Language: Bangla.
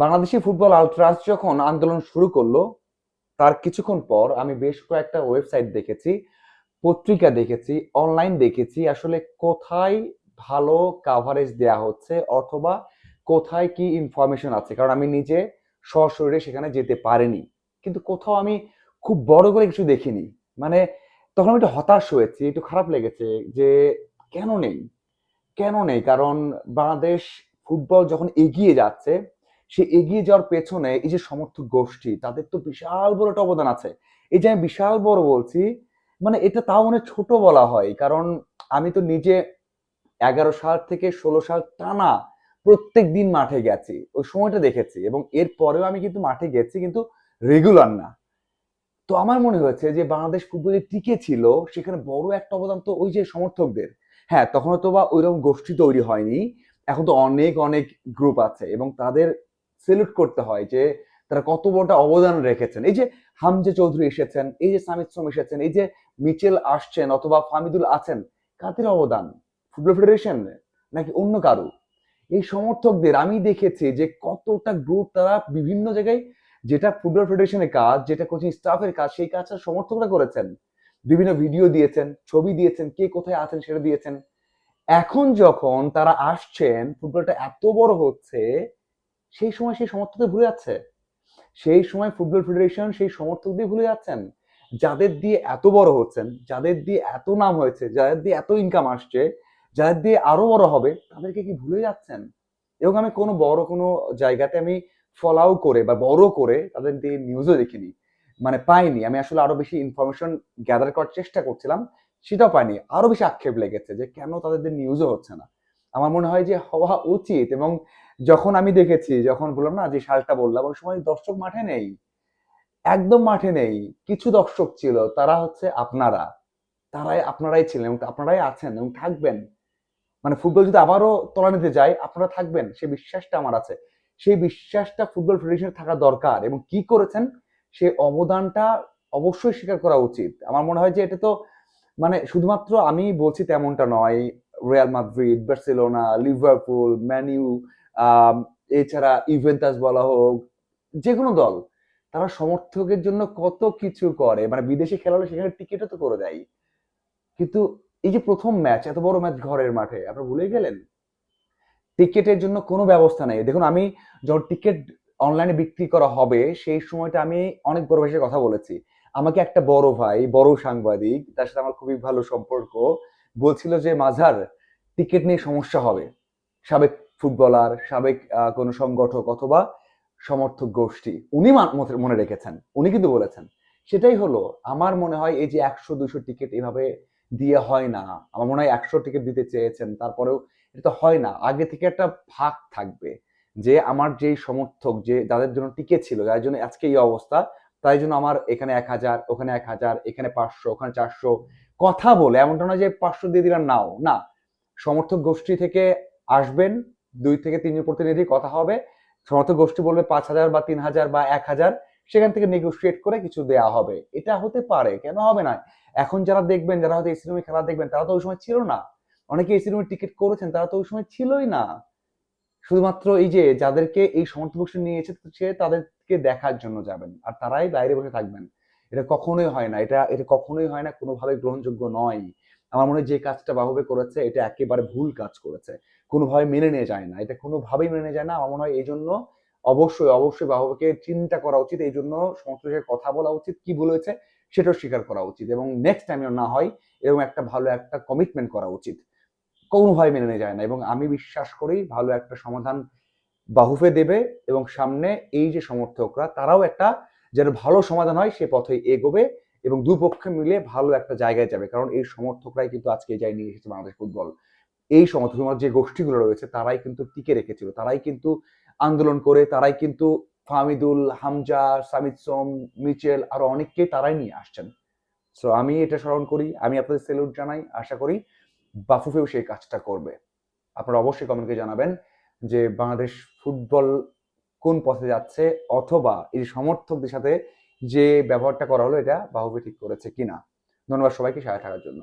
বাংলাদেশি ফুটবল আলট্রাস যখন আন্দোলন শুরু করল, তার কিছুক্ষণ পর আমি বেশ কয়েকটা ওয়েবসাইট দেখেছি, পত্রিকা দেখেছি অনলাইন দেখেছি, আসলে কোথায় ভালো কাভারেজ দেয়া হচ্ছে অথবা কোথায় কি ইনফরমেশন আছে। কারণ আমি নিজে সশরীরে সেখানে যেতে পারিনি, কিন্তু কোথাও আমি খুব বড় করে কিছু দেখিনি। মানে তখন আমি একটু হতাশ হয়েছি, একটু খারাপ লেগেছে যে কেন নেই? কেন নেই? কারণ বাংলাদেশ ফুটবল যখন এগিয়ে যাচ্ছে সে এগিয়ে যাওয়ার পেছনে এই যে সমর্থক গোষ্ঠী, তাদের তো বিশাল বড় একটা অবদান আছে। এই যে আমি বিশাল বড় বলছি মানে এটা তাও মানে ছোট বলা হয়, কারণ আমি তো নিজে এগারো সাল থেকে ষোলো সাল টানা প্রত্যেক দিন মাঠে গেছি, ওই সময়টা দেখেছি এবং এর পরেও আমি কিন্তু মাঠে গেছি কিন্তু রেগুলার না। তো আমার মনে হয়েছে যে বাংলাদেশ ফুটবলে টিকে ছিল, সেখানে বড় একটা অবদান তো ওই যে সমর্থকদের। হ্যাঁ তখন তো বা ওইরকম গোষ্ঠী তৈরি হয়নি, এখন তো অনেক অনেক গ্রুপ আছে এবং তাদের সেলুট করতে হয় যে তারা কত বড়টা অবদান রেখেছেন। এই যে হামজে চৌধুরী এসেছেন, এই যে সামিদ সোম এসেছেন, এই যে মিচেল আসছেন অথবা ফামিদুল আছেন, কাদের অবদান? ফুটবল ফেডারেশন নাকি অন্য কারও? এই সমর্থকদের আমি দেখেছি যে কতটা গ্রুপ তারা বিভিন্ন জায়গায় যেটা ফুটবল ফেডারেশনের কাজ, যেটা কোচিং স্টাফের কাজ, সেই কাজটা সমর্থকরা করেছেন। বিভিন্ন ভিডিও দিয়েছেন, ছবি দিয়েছেন, কে কোথায় আছেন সেটা দিয়েছেন। এখন যখন তারা আসছেন, ফুটবলটা এত বড় হচ্ছে সেই সময় সেই সমর্থকদের ভুলে যাচ্ছে। সেই সময় ফুটবল ফেডারেশন সেই সমর্থকদের ভুলে যাচ্ছেন। যাদের দিয়ে এত বড় হচ্ছেন, যাদের দিয়ে এত নাম হয়েছে, যাদের দিয়ে এত ইনকাম আসছে, যাদের দিয়ে আরও বড় হবে, তাদেরকে কি ভুলে যাচ্ছেন? এবং আমি কোনো বড় কোনো জায়গাতে আমি ফলাও করে বা বড় করে তাদের দিয়ে নিউজও দেখিনি। মানে পাইনি। আমি আসলে আরও বেশি ইনফরমেশন গ্যাদার করার চেষ্টা করছিলাম, সেটাও পাইনি। আরও বেশি আক্ষেপ লেগেছে যে কেন তাদের নিউজও হচ্ছে না। আমার মনে হয় যে হওয়া উচিত এবং যখন আমি দেখেছি, যখন বললাম, না, যে সালটা বললাম, ওই সময় দর্শক মাঠে নেই, একদম মাঠে নেই, কিছু দর্শক ছিল, তারা হচ্ছে আপনারা, তারাই আপনারাই ছিলেন এবং আপনারাই আছেন এবং থাকবেন। মানে ফুটবল যদি আবারও তলানিতে যায়, আপনারা থাকবেন সেই বিশ্বাসটা আমার আছে। সেই বিশ্বাসটা ফুটবল ফেডারেশনের থাকা দরকার এবং কি করেছেন সেই অবদানটা অবশ্যই স্বীকার করা উচিত। আমার মনে হয় যে এটা তো মানে শুধুমাত্র আমি বলছি তেমনটা নয়, Real Madrid, Barcelona, Liverpool Man U এছাড়া ইভেন্টাস বলা হোক যে কোনো দল, তারা সমর্থকের জন্য কত কিছু করে। মানে বিদেশে খেলা হলে সেখানে টিকিটও তো করে দেয়। কিন্তু এই যে প্রথম ম্যাচ এত বড় ম্যাচ ঘরের মাঠে, আপনারা ভুলে গেলেন। টিকেটের জন্য কোনো ব্যবস্থা নেই। দেখুন, আমি যখন টিকিট অনলাইনে বিক্রি করা হবে, সেই সময়টা আমি অনেক বড় ভাইয়ের কথা বলেছি। আমাকে একটা বড় ভাই, বড় সাংবাদিক, তার সাথে আমার খুবই ভালো সম্পর্ক, বলছিল যে, মাঝার টিকিট নিয়ে সমস্যা হবে। সাবেক ফুটবলার, সাবেক কোনো সংগঠক অথবা সমর্থক গোষ্ঠী, উনি মনে- রেখেছেন, উনি কিন্তু বলেছেন। সেটাই হলো, আমার মনে হয় এই যে একশো দুশো টিকিট এভাবে দিয়ে হয় না, আমার মনে হয় একশো টিকিট দিতে চেয়েছেন, তারপরেও এটা তো হয় না, আগে থেকে একটা ভাগ থাকবে যে আমার যেই সমর্থক, যে যাদের জন্য টিকে ছিল যার জন্য আজকে এই অবস্থা, তাই জন্য আমার এখানে এক হাজার, ওখানে এক হাজার, এখানে পাঁচশো, ওখানে চারশো কথা বলে, এমনটা না যে পাঁচশো দিয়ে দিলাম, নাও, না। সমর্থক গোষ্ঠী থেকে আসবেন দুই থেকে তিনজন প্রতিনিধি কথা হবে। সমর্থক গোষ্ঠী বলবে পাঁচ হাজার বা তিন হাজার বা এক হাজার। সেখান থেকে নেগোসিয়েট করে কিছু দেয়া হবে। এটা হতে পারে, কেন হবে না? এখন যারা দেখবেন, যারা হয়তো এসি রুমে খেলা দেখবেন, তারা তো ওই সময় ছিল না। অনেকে এসি রুমে টিকিট করেছেন, তারা তো ওই সময় ছিলই না। শুধুমাত্র এই যে যাদেরকে এই সমর্থক গোষ্ঠী নিয়ে এসেছে তাদেরকে দেখার জন্য যাবেন। আর তারাই বাইরে বসে থাকবেন। এটা কখনোই হয় না। এটা এটা কখনোই হয় না, কোনোভাবে গ্রহণযোগ্য নয়। আমার মনে হয় যে কাজটা বাহুবে করেছে, এটা একেবারে ভুল কাজ করেছে। কোনোভাবে মেনে নিয়ে যায় না। এটা কোনোভাবেই মেনে যায় না। আমার মনে হয় এই জন্য অবশ্যই অবশ্যই বাহুবাকে চিন্তা করা উচিত। এই জন্য সমর্থকের কথা বলা উচিত, কি ভুল হয়েছে সেটাও স্বীকার করা উচিত। এবং নেক্সট টাইম না হয়, এরকম একটা ভালো একটা কমিটমেন্ট করা উচিত। কোনোভাবে মেনে নেওয়া যায় না। এবং আমি বিশ্বাস করি ভালো একটা সমাধান বাহুফে দেবে এবং সামনে এই যে সমর্থকরা, তারাও একটা যেন ভালো সমাধান হয়, সে পথে এগোবে। এবং দুপক্ষে মিলে ভালো একটা জায়গায় যাবে। কারণ এই সমর্থকরাই কিন্তু আজকে জায়গায় নিয়ে এসেছে বাংলাদেশ ফুটবল। এই সমর্থক যে গোষ্ঠীগুলো রয়েছে, তারাই কিন্তু টিকে রেখেছিল। তারাই কিন্তু আন্দোলন করে, তারাই কিন্তু ফামিদুল হামজা, সামিদ সোম, মিচেল আরও অনেককেই তারাই নিয়ে আসছেন। সো আমি এটা স্মরণ করি, আমি আপনাদের সেলুট জানাই, আশা করি বাফুফেও সেই কাজটা করবে। আপনারা অবশ্যই কমেন্টে জানাবেন যে বাংলাদেশ ফুটবল কোন পথে যাচ্ছে অথবা এই সমর্থকদের সাথে যে ব্যবহারটা করা হলো এটা বাহুবে ঠিক করেছে কিনা। ধন্যবাদ সবাইকে সাথে থাকার জন্য।